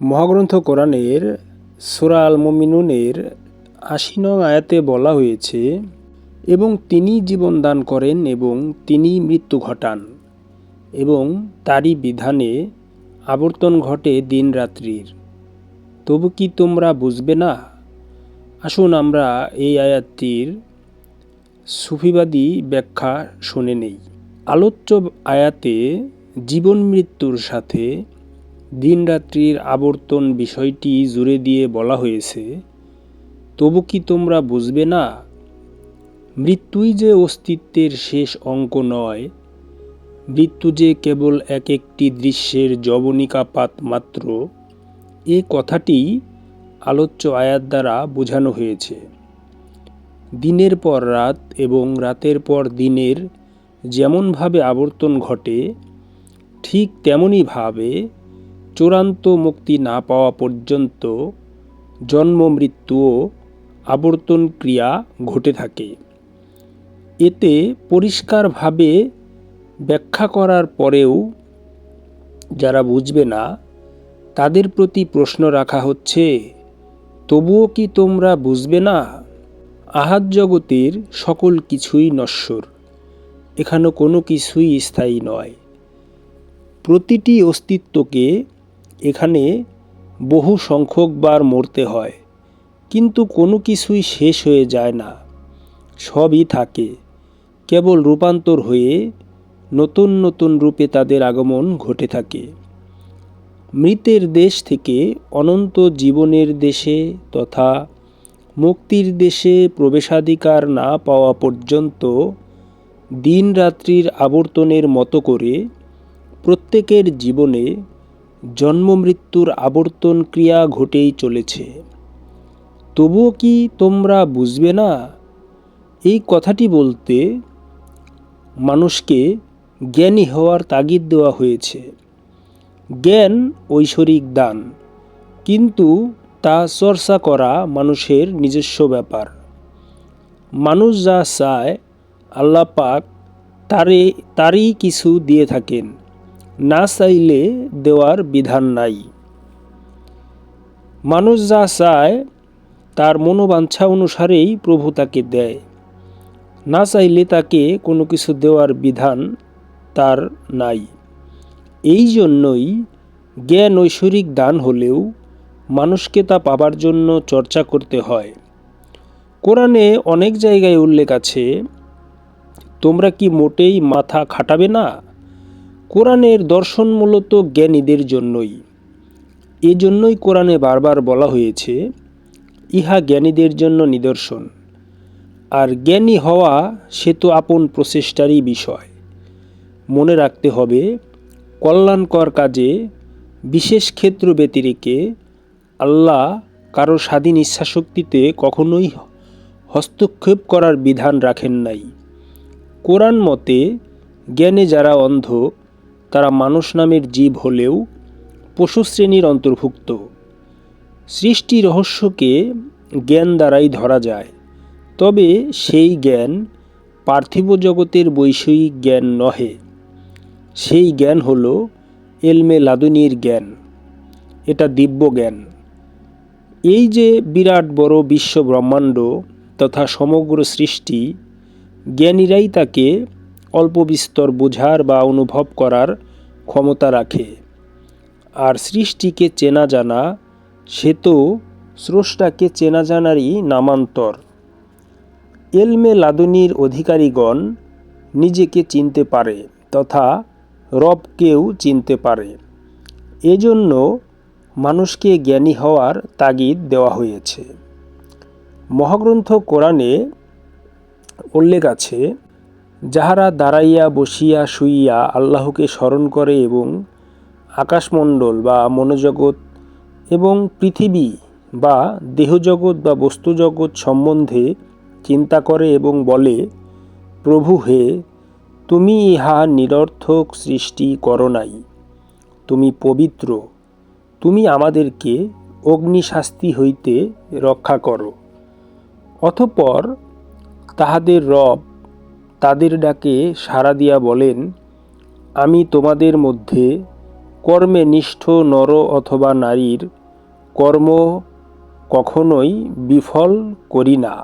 মহাগ্রন্থ কোরআনের সুরা আল মুমিনুনের আশি নং আয়াতে বলা হয়েছে, এবং তিনি জীবন দান করেন এবং তিনি মৃত্যু ঘটান, এবং তারই বিধানে আবর্তন ঘটে দিন রাত্রির। তবু কি তোমরা বুঝবে না? আসুন আমরা এই আয়াতটির সুফিবাদী ব্যাখ্যা শুনে নেই। আলোচ্য আয়াতে জীবন মৃত্যুর সাথে দিনরাত্রির আবর্তন বিষয়টি জুড়ে দিয়ে বলা হয়েছে, তবু কি তোমরা বুঝবে না? মৃত্যুই যে অস্তিত্বের শেষ অঙ্ক নয়। মৃত্যু যে কেবল এক একটি দৃশ্যের জবনিকাপাত মাত্র। এ কথাটি আলোচ্য আয়াত দ্বারা বোঝানো হয়েছে। দিনের পর রাত এবং রাতের পর দিনের যেমনভাবে আবর্তন ঘটে, ঠিক তেমনইভাবে চূড়ান্ত মুক্তি না পাওয়া পর্যন্ত জন্ম মৃত্যুও আবর্তন ক্রিয়া ঘটে থাকে। এতে পরিষ্কারভাবে ব্যাখ্যা করার পরেও যারা বুঝবে না, তাদের প্রতি প্রশ্ন রাখা হচ্ছে, তবুও কি তোমরা বুঝবে না? আহাত জগতের সকল কিছুই নশ্বর। এখানে কোনো কিছুই স্থায়ী নয়। প্রতিটি অস্তিত্বকে এখানে বহু সংখ্যকবার মরতে হয়, কিন্তু কোনো কিছুই শেষ হয়ে যায় না। সবই থাকে, কেবল রূপান্তর হয়ে নতুন নতুন রূপে তাদের আগমন ঘটে থাকে। মৃতের দেশ থেকে অনন্ত জীবনের দেশে তথা মুক্তির দেশে প্রবেশাধিকার না পাওয়া পর্যন্ত দিন রাত্রির আবর্তনের মতো করে প্রত্যেকের জীবনে জন্ম মৃত্যুর আবর্তন ক্রিয়া ঘটেই চলেছে। তবুও কি তোমরা বুঝবে না? এই কথাটি বলতে মানুষকে জ্ঞানী হওয়ার তাগিদ দেওয়া হয়েছে। জ্ঞান ঐশ্বরিক দান, কিন্তু তা চর্চা করা মানুষের নিজস্ব ব্যাপার। মানুষ যা চায়, আল্লাহ পাক তারে, তারই কিছু দিয়ে থাকেন। না চাইলে দেওয়ার বিধান নাই। মানুষ যা চায়, তার মনোবাঞ্ছা অনুসারেই প্রভু তাকে দেয়। না চাইলে তাকে কোনো কিছু দেওয়ার বিধান তার নাই। এই জন্যই জ্ঞান ঐশ্বরিক দান হলেও মানুষকে তা পাবার জন্য চর্চা করতে হয়। কোরআনে অনেক জায়গায় উল্লেখ আছে, তোমরা কি মোটেই মাথা খাটাবে না? কোরআনের দর্শন মূলত জ্ঞানীদের জন্যই। এজন্যই কোরআনে বারবার বলা হয়েছে, ইহা জ্ঞানীদের জন্য নিদর্শন। আর জ্ঞানী হওয়া, সে তো আপন প্রচেষ্টারই বিষয়। মনে রাখতে হবে, কল্যাণকর কাজে, বিশেষ ক্ষেত্র ব্যতিরেকে, আল্লাহ কারও স্বাধীন ইচ্ছাশক্তিতে কখনোই হস্তক্ষেপ করার বিধান রাখেন নাই। কোরআন মতে, জ্ঞানে যারা অন্ধ তারা মানুষ নামের জীব হলেও পশু শ্রেণির অন্তর্ভুক্ত। সৃষ্টি রহস্যকে জ্ঞান দ্বারাই ধরা যায়। তবে সেই জ্ঞান পার্থিব জগতের বৈষয়িক জ্ঞান নহে। সেই জ্ঞান হল এলমে লাদুনির জ্ঞান। এটা দিব্য জ্ঞান। এই যে বিরাট বড় বিশ্ব ব্রহ্মাণ্ড তথা সমগ্র সৃষ্টি, জ্ঞানীরাই তাকে অল্প বিস্তর বোঝার বা অনুভব করার ক্ষমতা রাখে। আর সৃষ্টিকে চেনা জানা, সে তো স্রষ্টাকে চেনা জানারই নামান্তর। এলমে লাদুনির অধিকারীগণ নিজেকে চিনতে পারে তথা রবকেও চিনতে পারে। এজন্য মানুষকে জ্ঞানী হওয়ার তাগিদ দেওয়া হয়েছে। মহাগ্রন্থ কোরআনে উল্লেখ আছে যাহারা দাঁড়াইয়া বসিয়া শুইয়া আল্লাহকে স্মরণ করে এবং আকাশমণ্ডল বা মনোজগৎ এবং পৃথিবী বা দেহজগৎ বা বস্তুজগৎ সম্বন্ধে চিন্তা করে এবং বলে, প্রভু হে, তুমি ইহা নিরর্থক সৃষ্টি করো নাই। তুমি পবিত্র। তুমি আমাদেরকে অগ্নিশাস্তি হইতে রক্ষা করো। অতপর তাহাদের রব তাদের ডাকে সাড়া দিয়া বলেন, আমি তোমাদের মধ্যে কর্মে নিষ্ঠ নর অথবা নারীর কর্ম কখনোই বিফল করি না।